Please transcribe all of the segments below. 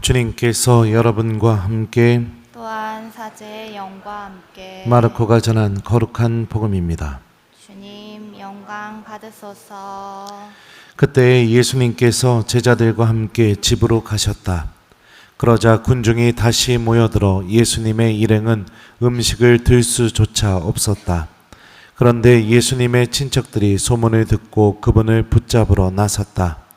주님께서 여러분과 함께 또한 사제의 영과 함께 마르코가 전한 거룩한 복음입니다. 주님 영광 받으소서 그때 예수님께서 제자들과 함께 집으로 가셨다. 그러자 군중이 다시 모여들어 예수님의 일행은 음식을 들 수조차 없었다. 그런데 예수님의 친척들이 소문을 듣고 그분을 붙잡으러 나섰다.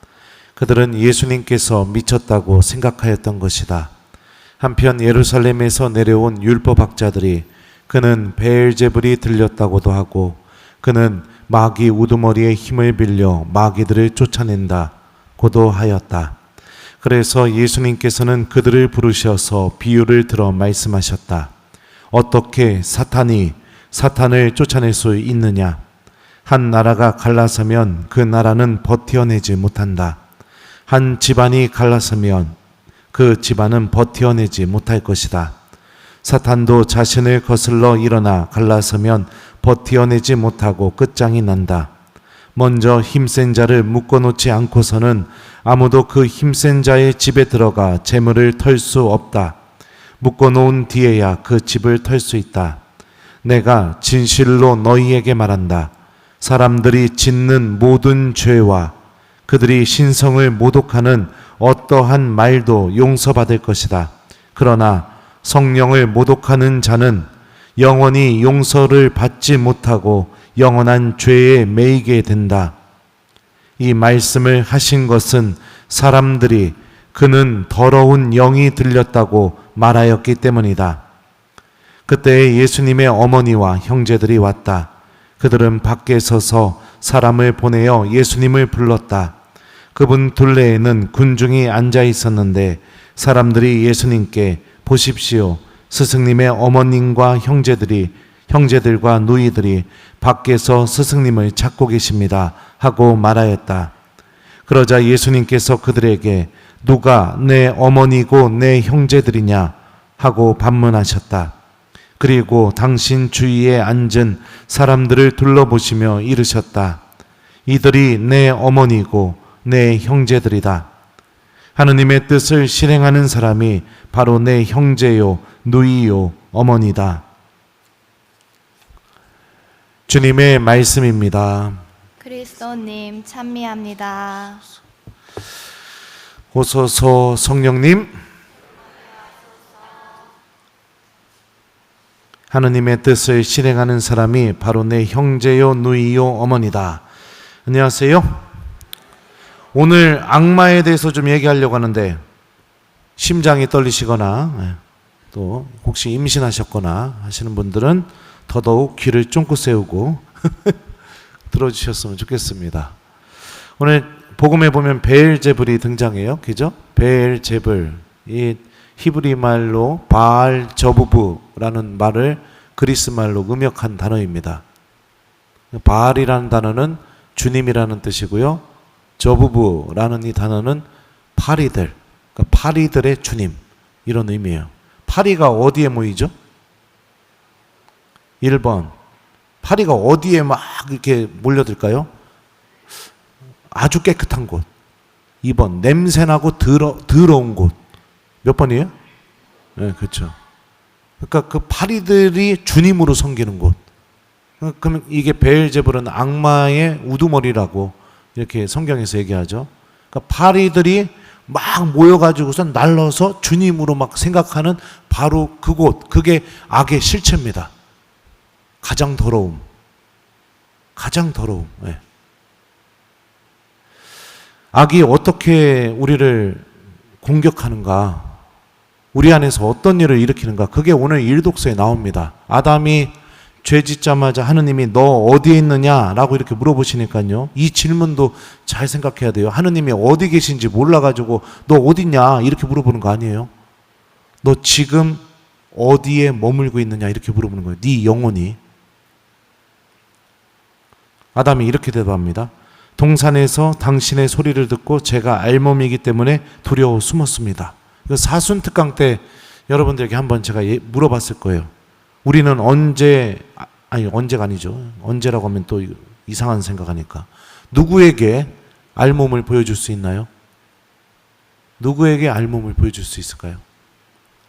그들은 예수님께서 미쳤다고 생각하였던 것이다. 한편 예루살렘에서 내려온 율법학자들이 그는 베엘제불이 들렸다고도 하고 그는 마귀 우두머리의 힘을 빌려 마귀들을 쫓아낸다 고도 하였다. 그래서 예수님께서는 그들을 부르셔서 비유를 들어 말씀하셨다. 어떻게 사탄이 사탄을 쫓아낼 수 있느냐? 한 나라가 갈라서면 그 나라는 버텨내지 못한다. 한 집안이 갈라서면 그 집안은 버텨내지 못할 것이다. 사탄도 자신을 거슬러 일어나 갈라서면 버텨내지 못하고 끝장이 난다. 먼저 힘센 자를 묶어놓지 않고서는 아무도 그 힘센 자의 집에 들어가 재물을 털 수 없다. 묶어놓은 뒤에야 그 집을 털 수 있다. 내가 진실로 너희에게 말한다. 사람들이 짓는 모든 죄와 그들이 신성을 모독하는 어떠한 말도 용서받을 것이다. 그러나 성령을 모독하는 자는 영원히 용서를 받지 못하고 영원한 죄에 매이게 된다. 이 말씀을 하신 것은 사람들이 그는 더러운 영이 들렸다고 말하였기 때문이다. 그때 예수님의 어머니와 형제들이 왔다. 그들은 밖에 서서 사람을 보내어 예수님을 불렀다. 그분 둘레에는 군중이 앉아 있었는데 사람들이 예수님께 보십시오. 스승님의 어머님과 형제들이 형제들과 누이들이 밖에서 스승님을 찾고 계십니다. 하고 말하였다. 그러자 예수님께서 그들에게 누가 내 어머니고 내 형제들이냐 하고 반문하셨다. 그리고 당신 주위에 앉은 사람들을 둘러보시며 이르셨다. 이들이 내 어머니고 내 형제들이다. 하느님의 뜻을 실행하는 사람이 바로 내 형제요, 누이요, 어머니다. 주님의 말씀입니다. 그리스도님 찬미합니다 오소서 성령님 하느님의 뜻을 실행하는 사람이 바로 내 형제요 누이요 어머니다. 안녕하세요. 오늘 악마에 대해서 좀 얘기하려고 하는데 심장이 떨리시거나 예, 또 혹시 임신하셨거나 하시는 분들은 더더욱 귀를 쫑긋 세우고 들어주셨으면 좋겠습니다. 오늘 복음에 보면 베엘제불이 등장해요. 그죠? 베엘제불. 이 히브리 말로 바알 저부부라는 말을 그리스 말로 음역한 단어입니다. 바알이라는 단어는 주님이라는 뜻이고요. 저부부라는 이 단어는 파리들, 그러니까 파리들의 주님 이런 의미예요. 파리가 어디에 모이죠? 1번 파리가 어디에 막 이렇게 몰려들까요? 아주 깨끗한 곳. 2번 냄새나고 더러, 더러운 곳. 몇 번이에요? 네, 그렇죠. 그러니까 그 파리들이 주님으로 섬기는 곳. 그러면 이게 베엘제불은 악마의 우두머리라고 이렇게 성경에서 얘기하죠. 그러니까 파리들이 막 모여가지고서 날라서 주님으로 막 생각하는 바로 그곳, 그게 악의 실체입니다. 가장 더러움. 가장 더러움. 예. 악이 어떻게 우리를 공격하는가? 우리 안에서 어떤 일을 일으키는가? 그게 오늘 일독서에 나옵니다. 아담이 죄 짓자마자 하느님이 너 어디에 있느냐라고 이렇게 물어보시니까요. 이 질문도 잘 생각해야 돼요. 하느님이 어디 계신지 몰라가지고 너 어디냐 이렇게 물어보는 거 아니에요. 너 지금 어디에 머물고 있느냐 이렇게 물어보는 거예요. 네 영혼이. 아담이 이렇게 대답합니다. 동산에서 당신의 소리를 듣고 제가 알몸이기 때문에 두려워 숨었습니다. 이거 사순 특강 때 여러분들에게 한번 제가 예- 물어봤을 거예요. 우리는 언제 아, 아니 언제가 아니죠. 언제라고 하면 또 이상한 생각하니까 누구에게 알몸을 보여줄 수 있나요? 누구에게 알몸을 보여줄 수 있을까요?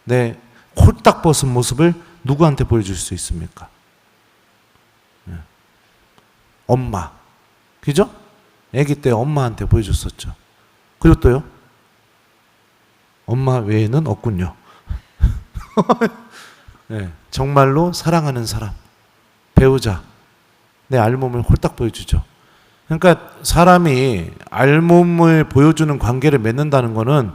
내 홀딱 벗은 모습을 누구한테 보여줄 수 있습니까? 예. 엄마. 그죠? 아기 때 엄마한테 보여줬었죠. 그리고 또요? 엄마 외에는 없군요. 예, 정말로 사랑하는 사람, 배우자, 내 알몸을 홀딱 보여주죠. 그러니까 사람이 알몸을 보여주는 관계를 맺는다는 것은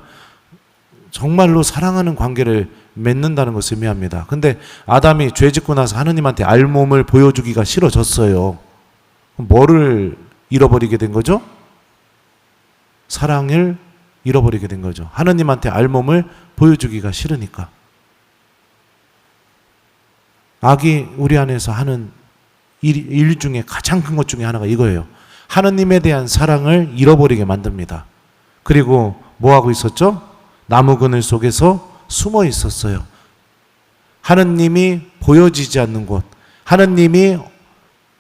정말로 사랑하는 관계를 맺는다는 것을 의미합니다. 근데 아담이 죄 짓고 나서 하느님한테 알몸을 보여주기가 싫어졌어요. 뭐를 잃어버리게 된 거죠? 사랑을 잃어버리게 된 거죠. 하느님한테 알몸을 보여주기가 싫으니까. 악이 우리 안에서 하는 일, 일 중에 가장 큰 것 중에 하나가 이거예요. 하느님에 대한 사랑을 잃어버리게 만듭니다. 그리고 뭐 하고 있었죠? 나무 그늘 속에서 숨어 있었어요. 하느님이 보여지지 않는 곳, 하느님이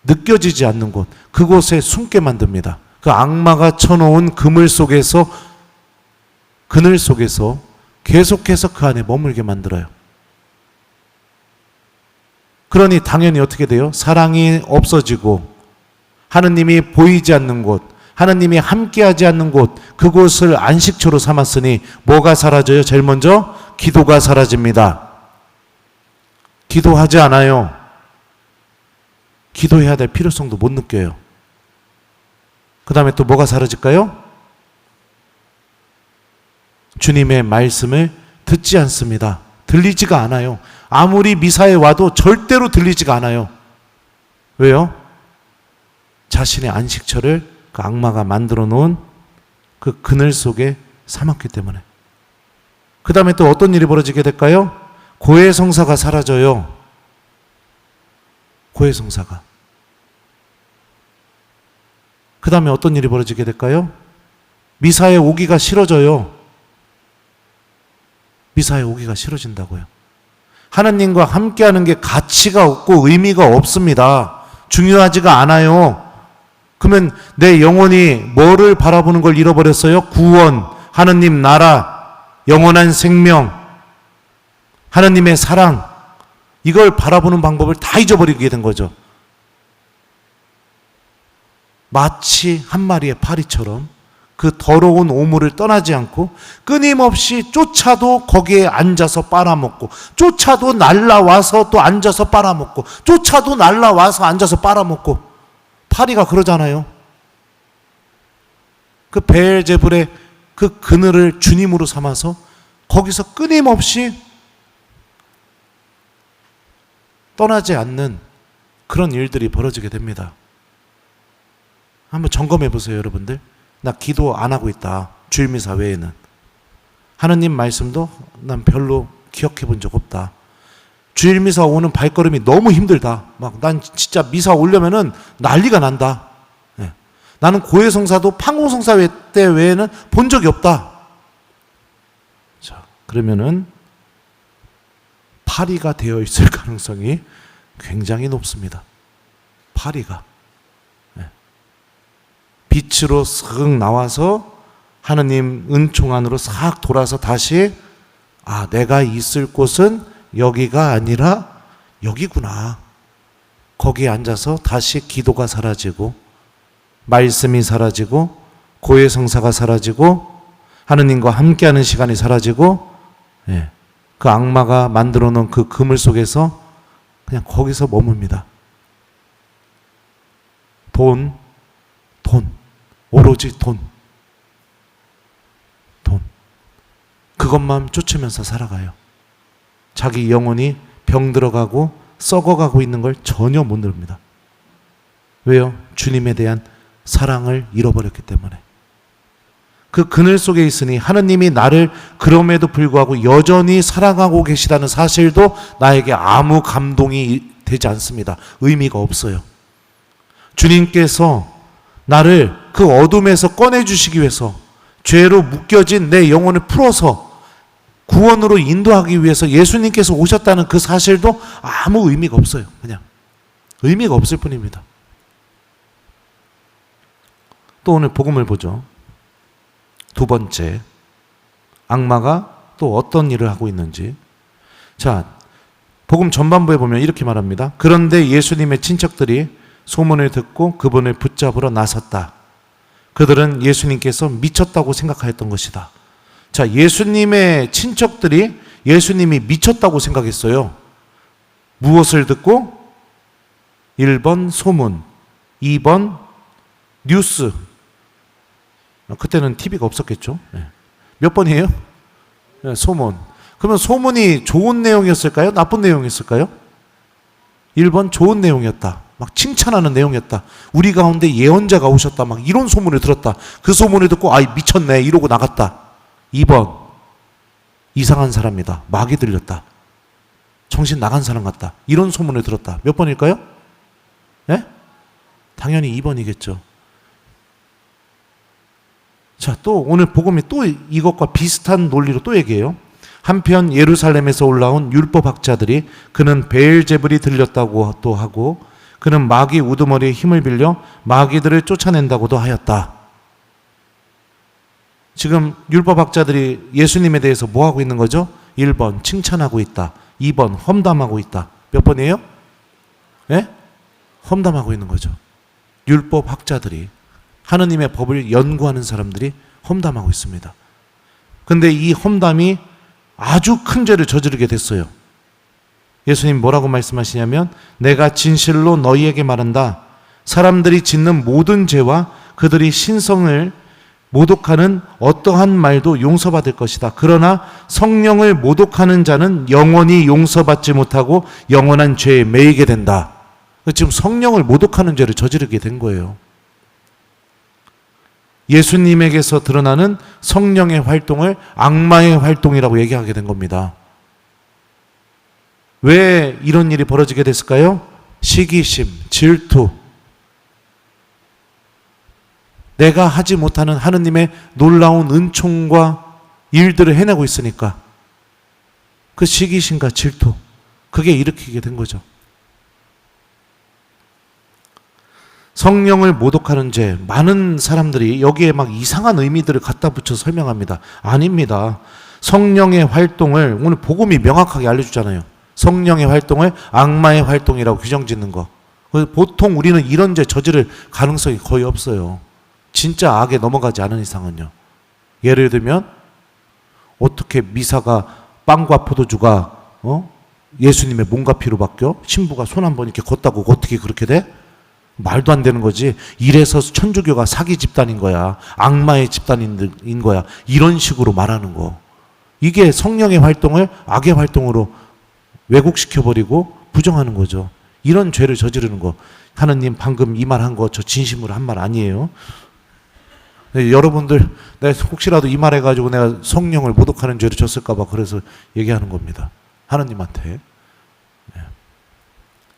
느껴지지 않는 곳, 그곳에 숨게 만듭니다. 그 악마가 쳐놓은 그물 속에서, 그늘 속에서 계속해서 그 안에 머물게 만들어요. 그러니 당연히 어떻게 돼요? 사랑이 없어지고, 하느님이 보이지 않는 곳, 하느님이 함께하지 않는 곳, 그곳을 안식처로 삼았으니 뭐가 사라져요? 제일 먼저 기도가 사라집니다. 기도하지 않아요. 기도해야 될 필요성도 못 느껴요. 그 다음에 또 뭐가 사라질까요? 주님의 말씀을 듣지 않습니다. 들리지가 않아요. 아무리 미사에 와도 절대로 들리지가 않아요. 왜요? 자신의 안식처를 그 악마가 만들어 놓은 그 그늘 속에 삼았기 때문에. 그 다음에 또 어떤 일이 벌어지게 될까요? 고해 성사가 사라져요. 고해 성사가. 그 다음에 어떤 일이 벌어지게 될까요? 미사에 오기가 싫어져요. 미사에 오기가 싫어진다고요. 하나님과 함께하는 게 가치가 없고 의미가 없습니다. 중요하지가 않아요. 그러면 내 영혼이 뭐를 바라보는 걸 잃어버렸어요? 구원, 하느님 나라, 영원한 생명, 하나님의 사랑, 이걸 바라보는 방법을 다 잊어버리게 된 거죠. 마치 한 마리의 파리처럼 그 더러운 오물을 떠나지 않고 끊임없이 쫓아도 거기에 앉아서 빨아먹고 쫓아도 날라와서 또 앉아서 빨아먹고 쫓아도 날라와서 앉아서 빨아먹고 파리가 그러잖아요. 그 베엘제불의 그 그늘을 주님으로 삼아서 거기서 끊임없이 떠나지 않는 그런 일들이 벌어지게 됩니다. 한번 점검해 보세요, 여러분들. 나 기도 안 하고 있다. 주일미사 외에는. 하느님 말씀도 난 별로 기억해 본 적 없다. 주일 미사 오는 발걸음이 너무 힘들다. 막 난 진짜 미사 오려면은 난리가 난다. 예. 나는 고해성사도 판공성사 때 외에는 본 적이 없다. 자, 그러면은 파리가 되어 있을 가능성이 굉장히 높습니다. 파리가. 빛으로 쓱 나와서 하느님 은총 안으로 싹 돌아서 다시 아, 내가 있을 곳은 여기가 아니라 여기구나. 거기에 앉아서 다시 기도가 사라지고 말씀이 사라지고 고해 성사가 사라지고 하느님과 함께하는 시간이 사라지고 예, 그 악마가 만들어 놓은 그 그물 속에서 그냥 거기서 머뭅니다. 돈, 돈, 오로지 돈, 돈. 그것만 쫓으면서 살아가요. 자기 영혼이 병 들어가고 썩어가고 있는 걸 전혀 못 누릅니다. 왜요? 주님에 대한 사랑을 잃어버렸기 때문에. 그 그늘 속에 있으니 하느님이 나를 그럼에도 불구하고 여전히 사랑하고 계시다는 사실도 나에게 아무 감동이 되지 않습니다. 의미가 없어요. 주님께서 나를 그 어둠에서 꺼내주시기 위해서 죄로 묶여진 내 영혼을 풀어서 구원으로 인도하기 위해서 예수님께서 오셨다는 그 사실도 아무 의미가 없어요. 그냥. 의미가 없을 뿐입니다. 또 오늘 복음을 보죠. 두 번째. 악마가 또 어떤 일을 하고 있는지. 자, 복음 전반부에 보면 이렇게 말합니다. 그런데 예수님의 친척들이 소문을 듣고 그분을 붙잡으러 나섰다. 그들은 예수님께서 미쳤다고 생각하였던 것이다. 자, 예수님의 친척들이 예수님이 미쳤다고 생각했어요. 무엇을 듣고? 1번 소문, 2번 뉴스. 그때는 TV가 없었겠죠. 네. 몇 번이에요? 네, 소문. 그러면 소문이 좋은 내용이었을까요? 나쁜 내용이었을까요? 1번 좋은 내용이었다. 막 칭찬하는 내용이었다. 우리 가운데 예언자가 오셨다. 막 이런 소문을 들었다. 그 소문을 듣고 아이 미쳤네 이러고 나갔다. 2번 이상한 사람이다. 마귀 들렸다. 정신 나간 사람 같다. 이런 소문을 들었다. 몇 번일까요? 예? 당연히 2번이겠죠. 자, 또 오늘 복음이 또 이것과 비슷한 논리로 또 얘기해요. 한편 예루살렘에서 올라온 율법학자들이 그는 베엘제불이 들렸다고 또 하고 그는 마귀 우두머리의 힘을 빌려 마귀들을 쫓아낸다고도 하였다. 지금 율법학자들이 예수님에 대해서 뭐 하고 있는 거죠? 1번 칭찬하고 있다. 2번 험담하고 있다. 몇 번이에요? 예? 험담하고 있는 거죠. 율법학자들이 하느님의 법을 연구하는 사람들이 험담하고 있습니다. 근데 이 험담이 아주 큰 죄를 저지르게 됐어요. 예수님 뭐라고 말씀하시냐면 내가 진실로 너희에게 말한다. 사람들이 짓는 모든 죄와 그들이 신성을 모독하는 어떠한 말도 용서받을 것이다. 그러나 성령을 모독하는 자는 영원히 용서받지 못하고 영원한 죄에 매이게 된다. 지금 성령을 모독하는 죄를 저지르게 된 거예요. 예수님에게서 드러나는 성령의 활동을 악마의 활동이라고 얘기하게 된 겁니다. 왜 이런 일이 벌어지게 됐을까요? 시기심, 질투. 내가 하지 못하는 하느님의 놀라운 은총과 일들을 해내고 있으니까 그 시기심과 질투, 그게 일으키게 된 거죠. 성령을 모독하는 죄, 많은 사람들이 여기에 막 이상한 의미들을 갖다 붙여 설명합니다. 아닙니다. 성령의 활동을 오늘 복음이 명확하게 알려주잖아요. 성령의 활동을 악마의 활동이라고 규정 짓는 거. 그래서 보통 우리는 이런 죄 저지를 가능성이 거의 없어요. 진짜 악에 넘어가지 않은 이상은요. 예를 들면 어떻게 미사가 빵과 포도주가 어? 예수님의 몸과 피로 바뀌어 신부가 손 한 번 이렇게 걷다고 어떻게 그렇게 돼? 말도 안 되는 거지. 이래서 천주교가 사기 집단인 거야. 악마의 집단인 거야. 이런 식으로 말하는 거. 이게 성령의 활동을 악의 활동으로 왜곡시켜버리고 부정하는 거죠. 이런 죄를 저지르는 거. 하느님 방금 이 말 한 거 저 진심으로 한 말 아니에요. 네, 여러분들 내가 혹시라도 이 말 해가지고 내가 성령을 모독하는 죄를 졌을까 봐 그래서 얘기하는 겁니다. 하느님한테. 네.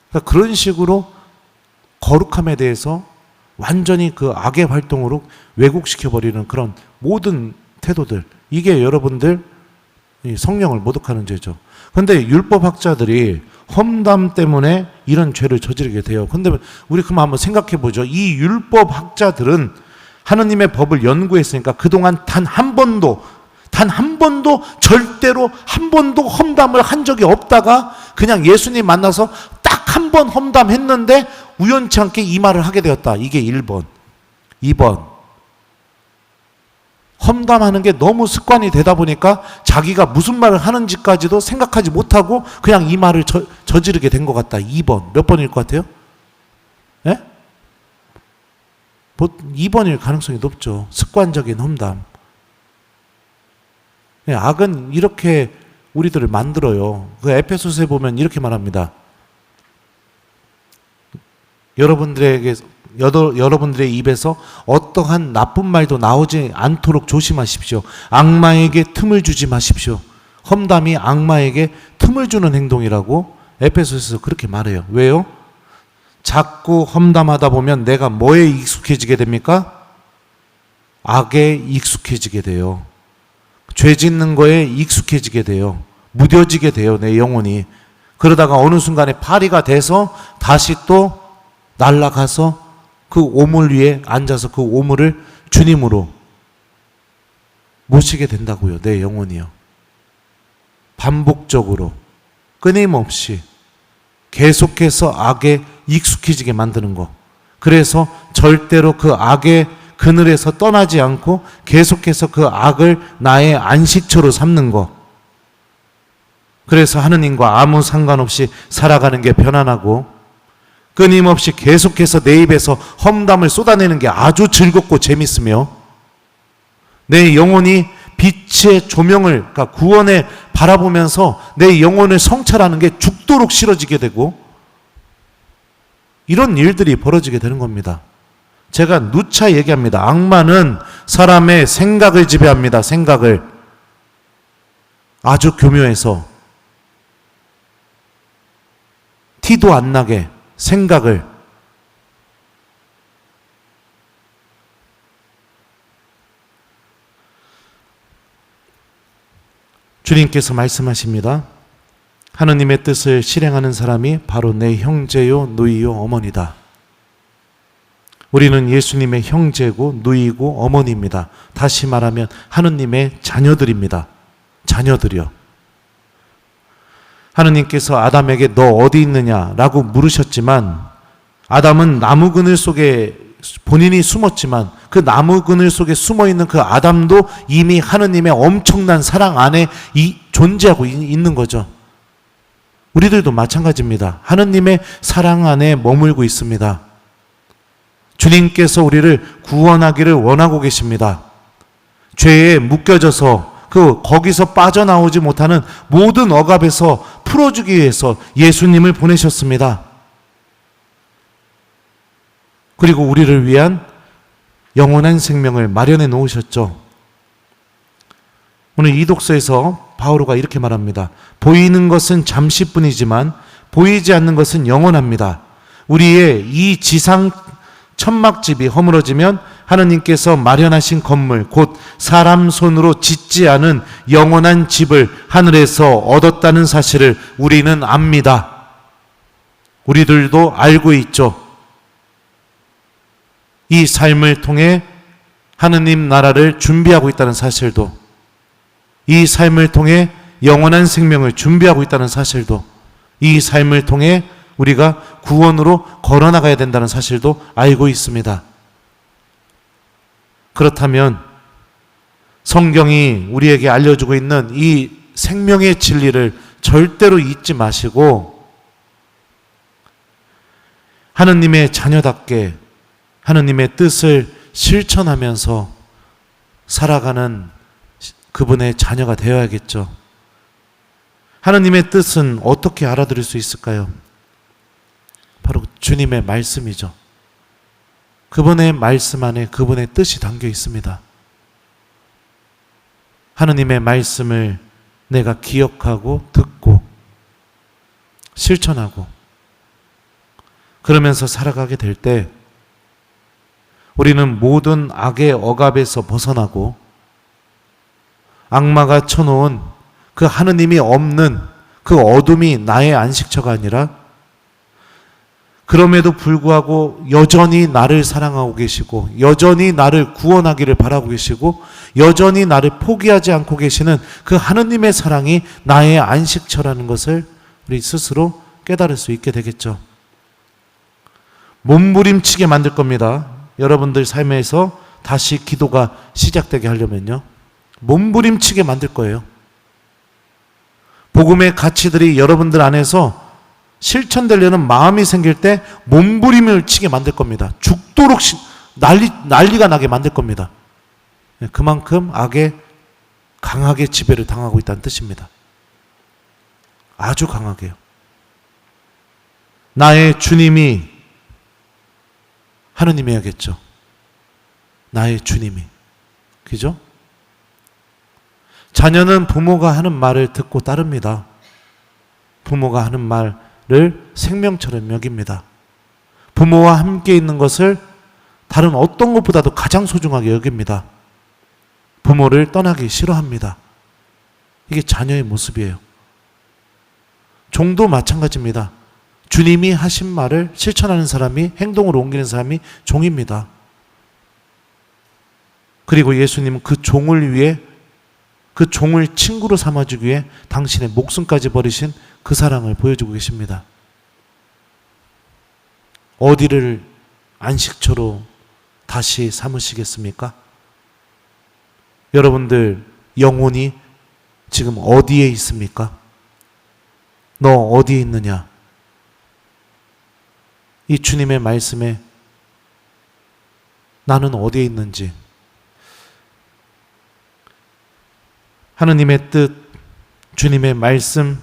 그러니까 그런 식으로 거룩함에 대해서 완전히 그 악의 활동으로 왜곡시켜버리는 그런 모든 태도들. 이게 여러분들 이 성령을 모독하는 죄죠. 근데 율법학자들이 험담 때문에 이런 죄를 저지르게 돼요. 근데 우리 그만 한번 생각해 보죠. 이 율법학자들은 하느님의 법을 연구했으니까 그동안 단 한 번도 단 한 번도 절대로 한 번도 험담을 한 적이 없다가 그냥 예수님 만나서 딱 한 번 험담했는데 우연치 않게 이 말을 하게 되었다. 이게 1번. 2번. 험담하는 게 너무 습관이 되다 보니까 자기가 무슨 말을 하는지까지도 생각하지 못하고 그냥 이 말을 저, 저지르게 된 것 같다. 2번. 몇 번일 것 같아요? 예? 2번일 가능성이 높죠. 습관적인 험담. 예, 악은 이렇게 우리들을 만들어요. 그 에페소서에 보면 이렇게 말합니다. 여러분들에게 여러, 여러분들의 입에서 어떠한 나쁜 말도 나오지 않도록 조심하십시오. 악마에게 틈을 주지 마십시오. 험담이 악마에게 틈을 주는 행동이라고 에페소에서 그렇게 말해요. 왜요? 자꾸 험담하다 보면 내가 뭐에 익숙해지게 됩니까? 악에 익숙해지게 돼요. 죄 짓는 거에 익숙해지게 돼요. 무뎌지게 돼요, 내 영혼이. 그러다가 어느 순간에 파리가 돼서 다시 또 날아가서 그 오물 위에 앉아서 그 오물을 주님으로 모시게 된다고요. 내 영혼이요. 반복적으로 끊임없이 계속해서 악에 익숙해지게 만드는 거. 그래서 절대로 그 악의 그늘에서 떠나지 않고 계속해서 그 악을 나의 안식처로 삼는 거. 그래서 하느님과 아무 상관없이 살아가는 게 편안하고 끊임없이 계속해서 내 입에서 험담을 쏟아내는 게 아주 즐겁고 재밌으며 내 영혼이 빛의 조명을 그러니까 구원에 바라보면서 내 영혼을 성찰하는 게 죽도록 싫어지게 되고 이런 일들이 벌어지게 되는 겁니다. 제가 누차 얘기합니다. 악마는 사람의 생각을 지배합니다. 생각을 아주 교묘해서 티도 안 나게 생각을 주님께서 말씀하십니다. 하느님의 뜻을 실행하는 사람이 바로 내 형제요, 누이요, 어머니다. 우리는 예수님의 형제고, 누이고, 어머니입니다. 다시 말하면 하느님의 자녀들입니다. 자녀들이요. 하느님께서 아담에게 너 어디 있느냐라고 물으셨지만 아담은 나무 그늘 속에 본인이 숨었지만 그 나무 그늘 속에 숨어 있는 그 아담도 이미 하느님의 엄청난 사랑 안에 이 존재하고 이- 있는 거죠. 우리들도 마찬가지입니다. 하느님의 사랑 안에 머물고 있습니다. 주님께서 우리를 구원하기를 원하고 계십니다. 죄에 묶여져서 그 거기서 빠져나오지 못하는 모든 억압에서 풀어주기 위해서 예수님을 보내셨습니다. 그리고 우리를 위한 영원한 생명을 마련해 놓으셨죠. 오늘 이 독서에서 바오로가 이렇게 말합니다. 보이는 것은 잠시뿐이지만 보이지 않는 것은 영원합니다. 우리의 이 지상 천막집이 허물어지면 하느님께서 마련하신 건물, 곧 사람 손으로 짓지 않은 영원한 집을 하늘에서 얻었다는 사실을 우리는 압니다. 우리들도 알고 있죠. 이 삶을 통해 하느님 나라를 준비하고 있다는 사실도, 이 삶을 통해 영원한 생명을 준비하고 있다는 사실도, 이 삶을 통해 우리가 구원으로 걸어나가야 된다는 사실도 알고 있습니다. 그렇다면 성경이 우리에게 알려주고 있는 이 생명의 진리를 절대로 잊지 마시고 하느님의 자녀답게 하느님의 뜻을 실천하면서 살아가는 그분의 자녀가 되어야겠죠. 하느님의 뜻은 어떻게 알아들을 수 있을까요? 바로 주님의 말씀이죠. 그분의 말씀 안에 그분의 뜻이 담겨 있습니다. 하느님의 말씀을 내가 기억하고 듣고 실천하고 그러면서 살아가게 될 때 우리는 모든 악의 억압에서 벗어나고 악마가 쳐놓은 그 하느님이 없는 그 어둠이 나의 안식처가 아니라 그럼에도 불구하고 여전히 나를 사랑하고 계시고 여전히 나를 구원하기를 바라고 계시고 여전히 나를 포기하지 않고 계시는 그 하느님의 사랑이 나의 안식처라는 것을 우리 스스로 깨달을 수 있게 되겠죠. 몸부림치게 만들 겁니다. 여러분들 삶에서 다시 기도가 시작되게 하려면요. 몸부림치게 만들 거예요. 복음의 가치들이 여러분들 안에서 실천되려는 마음이 생길 때 몸부림을 치게 만들 겁니다. 죽도록 시- 난리, 난리가 나게 만들 겁니다. 예, 그만큼 악에 강하게 지배를 당하고 있다는 뜻입니다. 아주 강하게요. 나의 주님이 하느님이야겠죠. 나의 주님이. 그죠? 자녀는 부모가 하는 말을 듣고 따릅니다. 부모가 하는 말 을 생명처럼 여깁니다. 부모와 함께 있는 것을 다른 어떤 것보다도 가장 소중하게 여깁니다. 부모를 떠나기 싫어합니다. 이게 자녀의 모습이에요. 종도 마찬가지입니다. 주님이 하신 말을 실천하는 사람이 행동으로 옮기는 사람이 종입니다. 그리고 예수님은 그 종을 위해 그 종을 친구로 삼아주기 위해 당신의 목숨까지 버리신 그 사랑을 보여주고 계십니다. 어디를 안식처로 다시 삼으시겠습니까? 여러분들 영혼이 지금 어디에 있습니까? 너 어디에 있느냐? 이 주님의 말씀에 나는 어디에 있는지 하느님의 뜻, 주님의 말씀,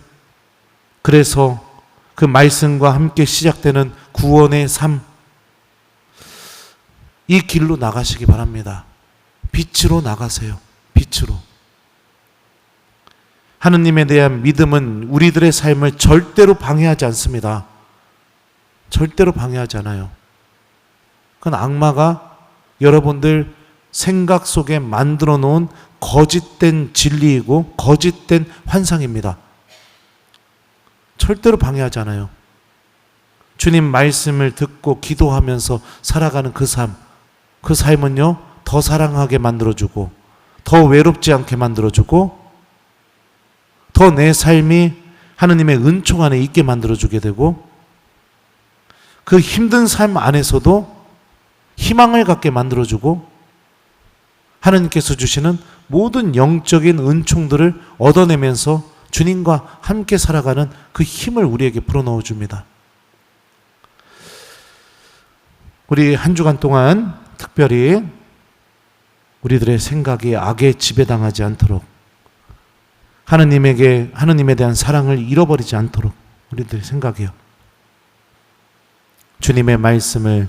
그래서 그 말씀과 함께 시작되는 구원의 삶, 이 길로 나가시기 바랍니다. 빛으로 나가세요. 빛으로. 하느님에 대한 믿음은 우리들의 삶을 절대로 방해하지 않습니다. 절대로 방해하지 않아요. 그건 악마가 여러분들 생각 속에 만들어 놓은 거짓된 진리이고 거짓된 환상입니다. 절대로 방해하지 않아요. 주님 말씀을 듣고 기도하면서 살아가는 그 삶, 그 삶은요, 더 사랑하게 만들어주고, 더 외롭지 않게 만들어주고, 더 내 삶이 하느님의 은총 안에 있게 만들어주게 되고, 그 힘든 삶 안에서도 희망을 갖게 만들어주고, 하느님께서 주시는 모든 영적인 은총들을 얻어내면서 주님과 함께 살아가는 그 힘을 우리에게 불어넣어 줍니다. 우리 한 주간 동안 특별히 우리들의 생각이 악에 지배당하지 않도록 하느님에게 하느님에 대한 사랑을 잃어버리지 않도록 우리들의 생각이요. 주님의 말씀을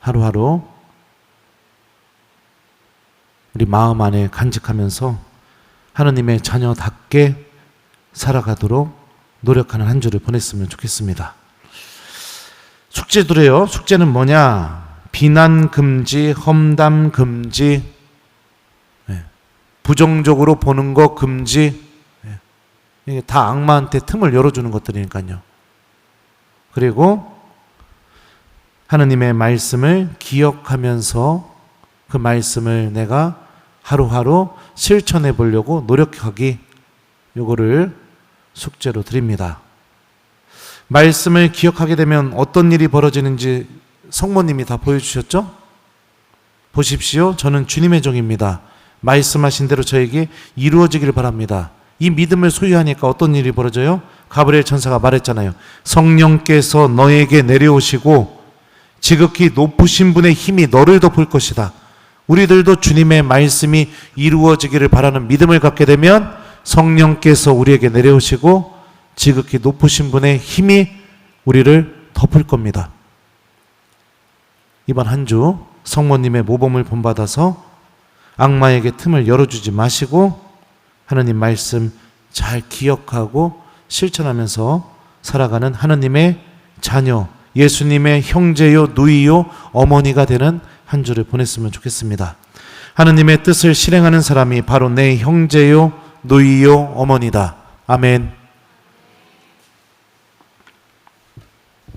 하루하루 우리 마음 안에 간직하면서 하느님의 자녀답게 살아가도록 노력하는 한 주를 보냈으면 좋겠습니다. 숙제들이요. 숙제는 뭐냐? 비난 금지, 험담 금지, 예. 부정적으로 보는 거 금지. 예. 이게 다 악마한테 틈을 열어주는 것들이니까요. 그리고 하느님의 말씀을 기억하면서 그 말씀을 내가 하루하루 실천해 보려고 노력하기 요거를 숙제로 드립니다. 말씀을 기억하게 되면 어떤 일이 벌어지는지 성모님이 다 보여주셨죠? 보십시오. 저는 주님의 종입니다. 말씀하신 대로 저에게 이루어지기를 바랍니다. 이 믿음을 소유하니까 어떤 일이 벌어져요? 가브리엘 천사가 말했잖아요. 성령께서 너에게 내려오시고 지극히 높으신 분의 힘이 너를 덮을 것이다. 우리들도 주님의 말씀이 이루어지기를 바라는 믿음을 갖게 되면 성령께서 우리에게 내려오시고 지극히 높으신 분의 힘이 우리를 덮을 겁니다. 이번 한 주 성모님의 모범을 본받아서 악마에게 틈을 열어주지 마시고 하나님 말씀 잘 기억하고 실천하면서 살아가는 하나님의 자녀, 예수님의 형제요, 누이요, 어머니가 되는 한 주를 보냈으면 좋겠습니다. 하나님의 뜻을 실행하는 사람이 바로 내 형제요, 누이요, 어머니다. 아멘.